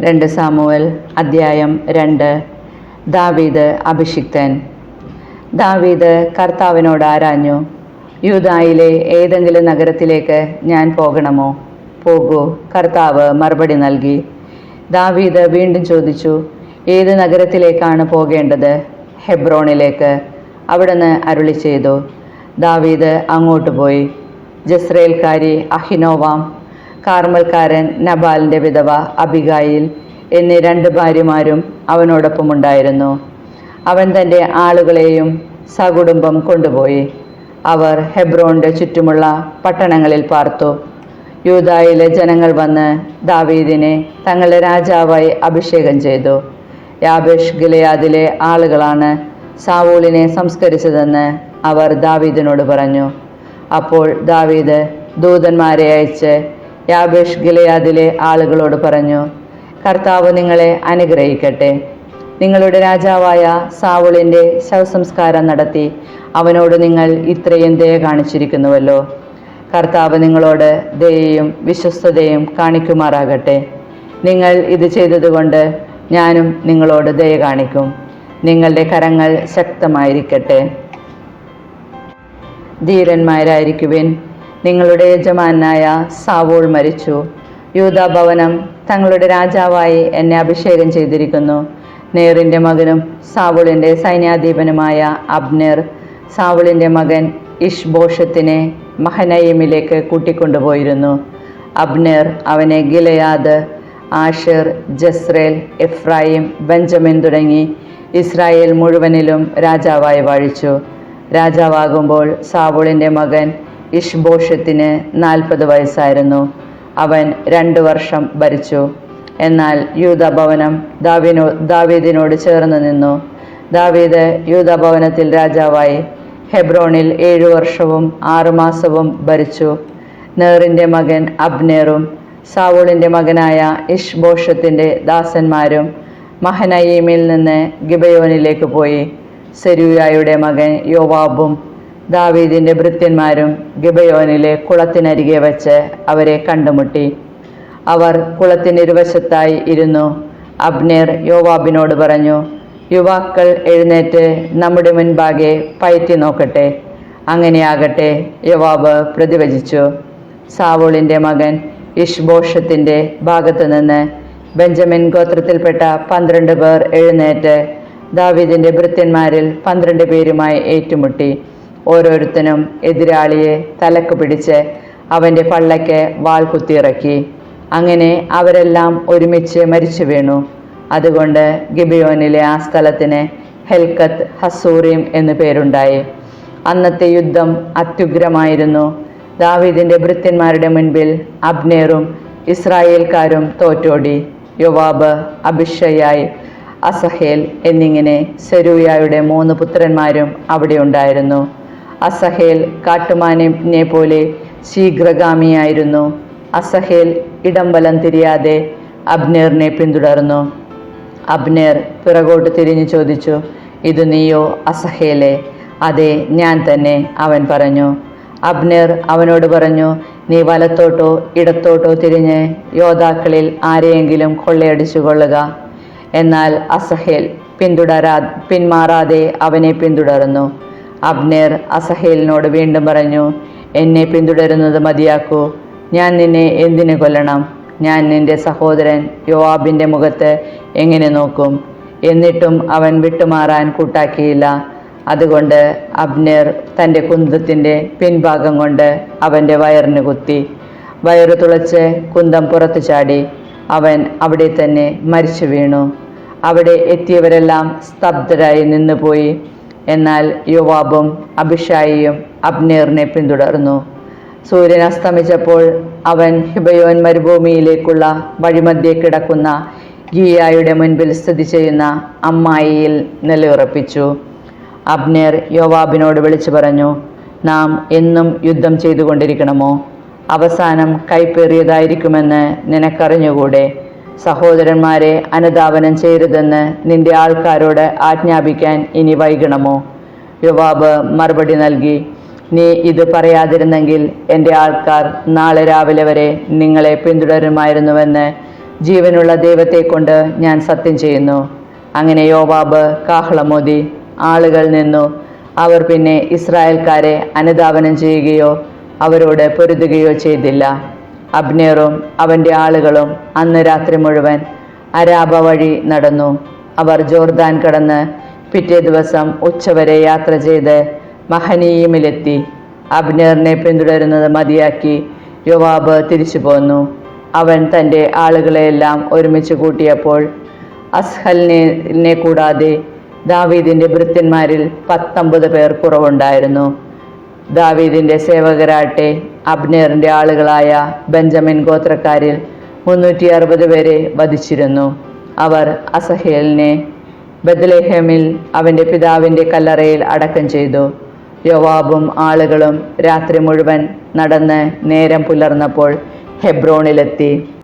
രണ്ട് സാമുവൽ അദ്ധ്യായം രണ്ട്. ദാവീദ് അഭിഷിക്തൻ. ദാവീദ് കർത്താവിനോട് ആരാഞ്ഞു? യൂദായിലെ ഏതെങ്കിലും നഗരത്തിലേക്ക് ഞാൻ പോകണമോ? പോകൂ കർത്താവ് മറുപടി നൽകി. ദാവീദ് വീണ്ടും ചോദിച്ചു ഏത് നഗരത്തിലേക്കാണ് പോകേണ്ടത്? ഹെബ്രോണിലേക്ക്. അവിടുന്ന് അരുളി ചെയ്തു. ദാവീദ് അങ്ങോട്ട് പോയി. ജസ്രയേൽക്കാരി അഹിനോവാം കാർമൽക്കാരൻ നബാലിന്റെ വിധവ അബിഗായിൽ എന്നീ രണ്ട് ഭാര്യമാരും അവനോടൊപ്പം ഉണ്ടായിരുന്നു. അവൻ തന്റെ ആളുകളെയും സകുടുംബം കൊണ്ടുപോയി. അവർ ഹെബ്രോന്റെ ചുറ്റുമുള്ള പട്ടണങ്ങളിൽ പാർത്തു. യൂതായിലെ ജനങ്ങൾ വന്ന് ദാവീദിനെ തങ്ങളുടെ രാജാവായി അഭിഷേകം ചെയ്തു. യാബേഷ് ഗിലയാദിലെ ആളുകളാണ് സാവൂളിനെ സംസ്കരിച്ചതെന്ന് അവർ ദാവീദിനോട് പറഞ്ഞു. അപ്പോൾ ദാവീദ് ദൂതന്മാരെ അയച്ച് യാബേഷ് ഗിലയാദിലെ ആളുകളോട് പറഞ്ഞു കർത്താവ് നിങ്ങളെ അനുഗ്രഹിക്കട്ടെ. നിങ്ങളുടെ രാജാവായ സാവുളിന്റെ ശവസംസ്കാരം നടത്തി അവനോട് നിങ്ങൾ ഇത്രയും ദയ കാണിച്ചിരിക്കുന്നുവല്ലോ. കർത്താവ് നിങ്ങളോട് ദയയും വിശ്വസ്തതയും കാണിക്കുമാറാകട്ടെ. നിങ്ങൾ ഇത് ചെയ്തതുകൊണ്ട് ഞാനും നിങ്ങളോട് ദയ കാണിക്കും. നിങ്ങളുടെ കരങ്ങൾ ശക്തമായിരിക്കട്ടെ. ധീരന്മാരായിരിക്കുവിൻ. നിങ്ങളുടെ യജമാനായ സാവോൾ മരിച്ചു. യൂതാഭവനം തങ്ങളുടെ രാജാവായി എന്നെ അഭിഷേകം ചെയ്തിരിക്കുന്നു. നേറിന്റെ മകനും സാവുളിന്റെ സൈന്യാധീപനുമായ അബ്നേർ സാവുളിന്റെ മകൻ ഇഷ്ബോഷത്തിനെ മഹനയിമിലേക്ക് കൂട്ടിക്കൊണ്ടുപോയിരുന്നു. അബ്നേർ അവനെ Gilead Asher Jezreel Ephraim Benjamin തുടങ്ങി ഇസ്രായേൽ മുഴുവനിലും രാജാവായി വാഴിച്ചു. രാജാവാകുമ്പോൾ സാവുളിന്റെ മകൻ ഇഷ്ബോഷത്തിന് നാൽപ്പത് വയസ്സായിരുന്നു. അവൻ രണ്ടു വർഷം ഭരിച്ചു. എന്നാൽ യൂതഭവനം ദാവിനോ ദാവീദിനോട് ചേർന്ന് നിന്നു. ദാവീദ് യൂതഭവനത്തിൽ രാജാവായി ഹെബ്രോണിൽ ഏഴു വർഷവും ആറുമാസവും ഭരിച്ചു. നേറിന്റെ മകൻ അബ്നേറും സാവൂളിന്റെ മകനായ ഇഷ്ബോഷത്തിന്റെ ദാസന്മാരും മഹനയീമിൽ നിന്ന് ഗിബയോനിലേക്ക് പോയി. സെരൂയായുടെ മകൻ യോവാബും ദാവീദിന്റെ ഭൃത്യന്മാരും ഗിബയോനിലെ കുളത്തിനരികെ വച്ച് അവരെ കണ്ടുമുട്ടി. അവർ കുളത്തിനിരുവശത്തായി ഇരുന്നു. അബ്നേർ യോവാബിനോട് പറഞ്ഞു യുവാക്കൾ എഴുന്നേറ്റ് നമ്മുടെ മുൻപാകെ പയറ്റി നോക്കട്ടെ. അങ്ങനെയാകട്ടെ യോവാബ് പ്രതിവചിച്ചു. സാവോളിന്റെ മകൻ ഇഷ്ബോഷത്തിന്റെ ഭാഗത്ത് നിന്ന് ബെഞ്ചമിൻ ഗോത്രത്തിൽപ്പെട്ട പന്ത്രണ്ട് പേർ എഴുന്നേറ്റ് ദാവീദിന്റെ ഭൃത്യന്മാരിൽ പന്ത്രണ്ട് പേരുമായി ഏറ്റുമുട്ടി. ഓരോരുത്തനും എതിരാളിയെ തലക്ക് പിടിച്ച് അവന്റെ പള്ളയ്ക്ക് വാൾ കുത്തിയിറക്കി. അങ്ങനെ അവരെല്ലാം ഒരുമിച്ച് മരിച്ചു വീണു. അതുകൊണ്ട് ഗിബിയോനിലെ ആ സ്ഥലത്തിന് ഹെൽക്കത്ത് ഹസൂറിം എന്നു പേരുണ്ടായി. അന്നത്തെ യുദ്ധം അത്യുഗ്രമായിരുന്നു. ദാവീദിന്റെ ഭൃത്യന്മാരുടെ മുൻപിൽ അബ്നേറും ഇസ്രായേൽക്കാരും തോറ്റോടി. യുവാബ് അബിഷയായി അസഹേൽ എന്നിങ്ങനെ സെരൂയായുടെ മൂന്ന് പുത്രന്മാരും അവിടെ ഉണ്ടായിരുന്നു. അസഹേൽ കാട്ടുമാനെ പോലെ ശീഘ്രഗാമിയായിരുന്നു. അസഹേൽ ഇടംവലം തിരിയാതെ അബ്നേറിനെ പിന്തുടർന്നു. അബ്നേർ പിറകോട്ട് തിരിഞ്ഞു ചോദിച്ചു ഇത് നീയോ അസഹേലെ? അതെ ഞാൻ തന്നെ അവൻ പറഞ്ഞു. അബ്നേർ അവനോട് പറഞ്ഞു നീ വലത്തോട്ടോ ഇടത്തോട്ടോ തിരിഞ്ഞ് യോദ്ധാക്കളിൽ ആരെയെങ്കിലും കൊള്ളയടിച്ചു കൊള്ളുക എന്നാൽ അസഹേൽ പിന്തുടരാ പിന്മാറാതെ അവനെ പിന്തുടർന്നു. അബ്നേർ അസഹേലിനോട് വീണ്ടും പറഞ്ഞു എന്നെ പിന്തുടരുന്നത് മതിയാക്കൂ. ഞാൻ നിന്നെ എന്തിനു കൊല്ലണം? ഞാൻ നിന്റെ സഹോദരൻ യോവാബിന്റെ മുഖത്ത് എങ്ങനെ നോക്കും? എന്നിട്ടും അവൻ വിട്ടുമാറാൻ കൂട്ടാക്കിയില്ല. അതുകൊണ്ട് അബ്നേർ തന്റെ കുന്തത്തിന്റെ പിൻഭാഗം കൊണ്ട് അവന്റെ വയറിന് കുത്തി. വയറ് തുളച്ച് കുന്തം പുറത്തു ചാടി. അവൻ അവിടെ തന്നെ മരിച്ചു വീണു. അവിടെ എത്തിയവരെല്ലാം സ്തബ്ധരായി നിന്നുപോയി. എന്നാൽ യുവാബും അഭിഷായിയും അബ്നേറിനെ പിന്തുടർന്നു. സൂര്യൻ അസ്തമിച്ചപ്പോൾ അവൻ ഹിബയോൻ മരുഭൂമിയിലേക്കുള്ള വഴിമധ്യേ കിടക്കുന്ന ഗിയായുടെ മുൻപിൽ സ്ഥിതി ചെയ്യുന്ന അമ്മായിയിൽ നിലയുറപ്പിച്ചു. അബ്നേർ യോവാബിനോട് വിളിച്ചു പറഞ്ഞു നാം എന്നും യുദ്ധം ചെയ്തുകൊണ്ടിരിക്കണമോ? അവസാനം കൈപ്പേറിയതായിരിക്കുമെന്ന് നിനക്കറിഞ്ഞുകൂടെ? സഹോദരന്മാരെ അനുധാവനം ചെയ്യരുതെന്ന് നിന്റെ ആൾക്കാരോട് ആജ്ഞാപിക്കാൻ ഇനി വൈകണമോ? യുവാബ് മറുപടി നൽകി നീ ഇത് പറയാതിരുന്നെങ്കിൽ എന്റെ ആൾക്കാർ നാളെ രാവിലെ വരെ നിങ്ങളെ പിന്തുടരുമായിരുന്നുവെന്ന് ജീവനുള്ള ദൈവത്തെ കൊണ്ട് ഞാൻ സത്യം ചെയ്യുന്നു. അങ്ങനെ യോവാബ് കാഹളമോതി ആളുകൾ നിന്നു. അവർ പിന്നെ ഇസ്രായേൽക്കാരെ അനുധാവനം ചെയ്യുകയോ അവരോട് പൊരുതുകയോ ചെയ്തില്ല. അബ്നേറും അവന്റെ ആളുകളും അന്ന് രാത്രി മുഴുവൻ അരാബ വഴി നടന്നു. അവർ ജോർദാൻ കടന്ന് പിറ്റേ ദിവസം ഉച്ചവരെ യാത്ര ചെയ്ത് മഹനീയമിലെത്തി അബ്നേറിനെ പിന്തുടരുന്നത് മതിയാക്കി യുവാബ് തിരിച്ചു പോന്നു. അവൻ തന്റെ ആളുകളെയെല്ലാം ഒരുമിച്ച് കൂട്ടിയപ്പോൾ അസ്ഹലിനെ കൂടാതെ ദാവീദിന്റെ ഭൃത്യന്മാരിൽ പത്തൊമ്പത് പേർ കുറവുണ്ടായിരുന്നു. ദാവീദിന്റെ സേവകരാട്ടെ അബ്നേറിന്റെ ആളുകളായ ബെഞ്ചമിൻ ഗോത്രക്കാരിൽ മുന്നൂറ്റി അറുപത് പേരെ വധിച്ചിരുന്നു. അവർ അസഹേലിനെ ബദലേഹമിൽ അവന്റെ പിതാവിന്റെ കല്ലറയിൽ അടക്കം ചെയ്തു. യോവാബും ആളുകളും രാത്രി മുഴുവൻ നടന്ന് നേരം പുലർന്നപ്പോൾ ഹെബ്രോണിലെത്തി.